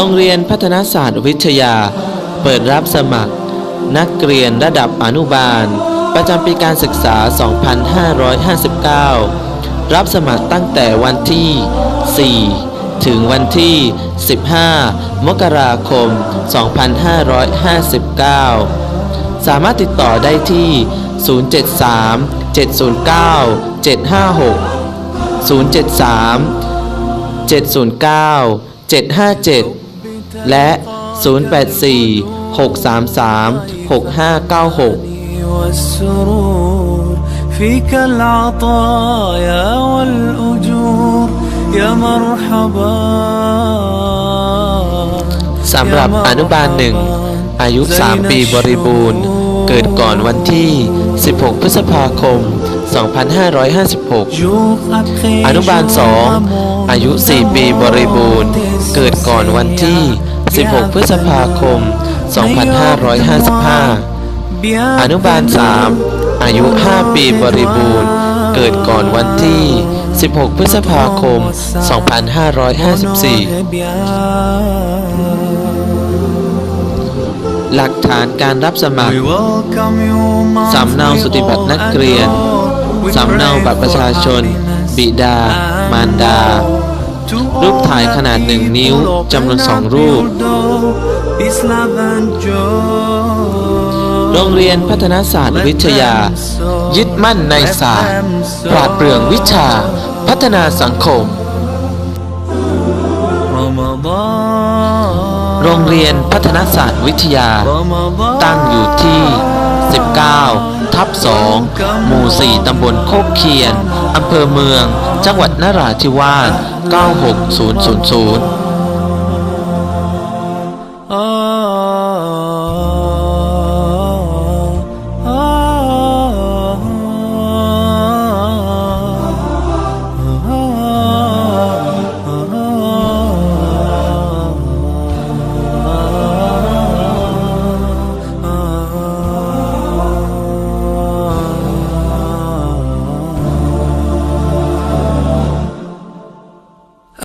โรงเรียนพัฒนาศาสตร์วิทยา เปิดรับสมัคร นักเรียนระดับอนุบาล ประจำปีการศึกษา 2559 รับสมัครตั้งแต่วันที่ 4 ถึงวันที่ 15 มกราคม 2559 สามารถติดต่อได้ที่ 073 709 756 073 709 757 และ 084 633 6596 والسرور فيك العطايا والأجور يا مرحبا สำหรับอนุบาลหนึ่ง อายุ 3 ปีบริบูรณ์ เกิดก่อนวันที่ 16 พฤษภาคม 2556 อนุบาล 2 อายุ 4 ปีบริบูรณ์ เกิดก่อนวันที่ 16 พฤษภาคม 2555 อนุบาล 3 อายุ 5 ปีบริบูรณ์ เกิดก่อนวันที่ 16 พฤษภาคม 2554หลักฐานการรับสมัคร สำเนาสุติบัตรนักเรียน สำเนาบัตรประชาชน บิดา มารดา รูปถ่ายขนาดหนึ่งนิ้วจำนวนสองรูป โรงเรียนพัฒนาศาสตร์วิทยา ยึดมั่นในศาสตร์ ปราดเปรื่องวิชา พัฒนาสังคม โรงเรียนพัฒนาศาสตร์วิทยา ตั้งอยู่ที่ 19 ทับสองหมู่ 4 ตำบลโคกเคียน อำเภอเมือง จังหวัดนราธิวาส 96000